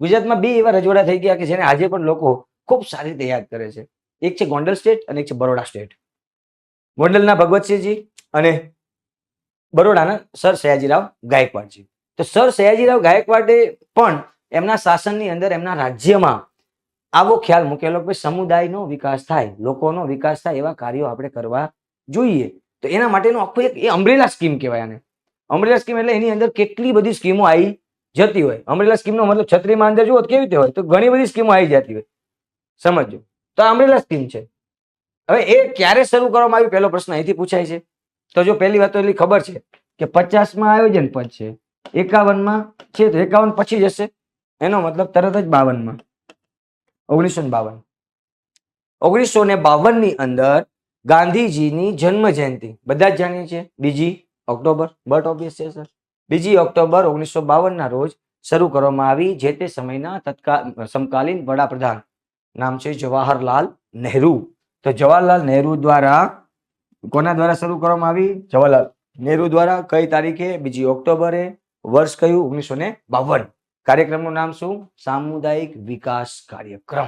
ગુજરાતમાં બે એવા રજવાડા થઈ ગયા કે જેને આજે પણ લોકો ખૂબ સારી રીતે યાદ કરે છે. એક છે ગોંડલ સ્ટેટ અને એક છે બરોડા સ્ટેટ. ગોંડલના ભગવતસિંહજી અને બરોડાના સર સયાજીરાવ ગાયકવાડજી. તો સર સયાજીરાવ ગાયકવાડે પણ એમના શાસનની અંદર એમના રાજ્યમાં આવો ખ્યાલ મૂકેલો કે સમુદાયનો વિકાસ થાય, લોકોનો વિકાસ થાય એવા કાર્યો આપણે કરવા જોઈએ. તો એના માટેનું આખું એક એ અમરેલા સ્કીમ કહેવાય આને. અમરેલા સ્કીમ એટલે એની અંદર કેટલી બધી સ્કીમો આવી જતી હોય. અમરેલા સ્કીમનો મતલબ છત્રીમાં અંદર જુઓ કેવી રીતે હોય? તો ઘણી બધી સ્કીમો આવી જતી હોય. સમજો તો અમરેલા સ્કીમ છે. હવે એ ક્યારે શરૂ કરવામાં આવી પહેલો પ્રશ્ન અહીંથી પૂછાય છે. તો જો પહેલી વાત તો એટલી ખબર છે કે પચાસમાં આયોજન પદ છે. એકાવનમાં છે તો એકાવન પછી જશે. એનો મતલબ તરત જ બાવનમાં. ઓગણીસો ને બાવન. ઓગણીસો ને બાવનની અંદર ગાંધીજીની જન્મ જયંતિ બધા જ જાણીએ છીએ. બીજી ઓક્ટોબર. બટ ઓબ્વિયસ છે સર બીજી ઓક્ટોબર ઓગણીસો બાવન ના રોજ શરૂ કરવામાં આવી જે તે સમયના તત્કાલ સમકાલીન વડાપ્રધાન. નામ છે જવાહરલાલ નહેરુ. તો જવાહરલાલ નહેરુ દ્વારા કોના દ્વારા શરૂ કરવામાં આવી? જવાહરલાલ નહેરુ દ્વારા કઈ તારીખે? બીજી ઓક્ટોબરે. વર્ષ કયું? ઓગણીસો ને બાવન. કાર્યક્રમનું નામ શું? સામુદાયિક વિકાસ કાર્યક્રમ.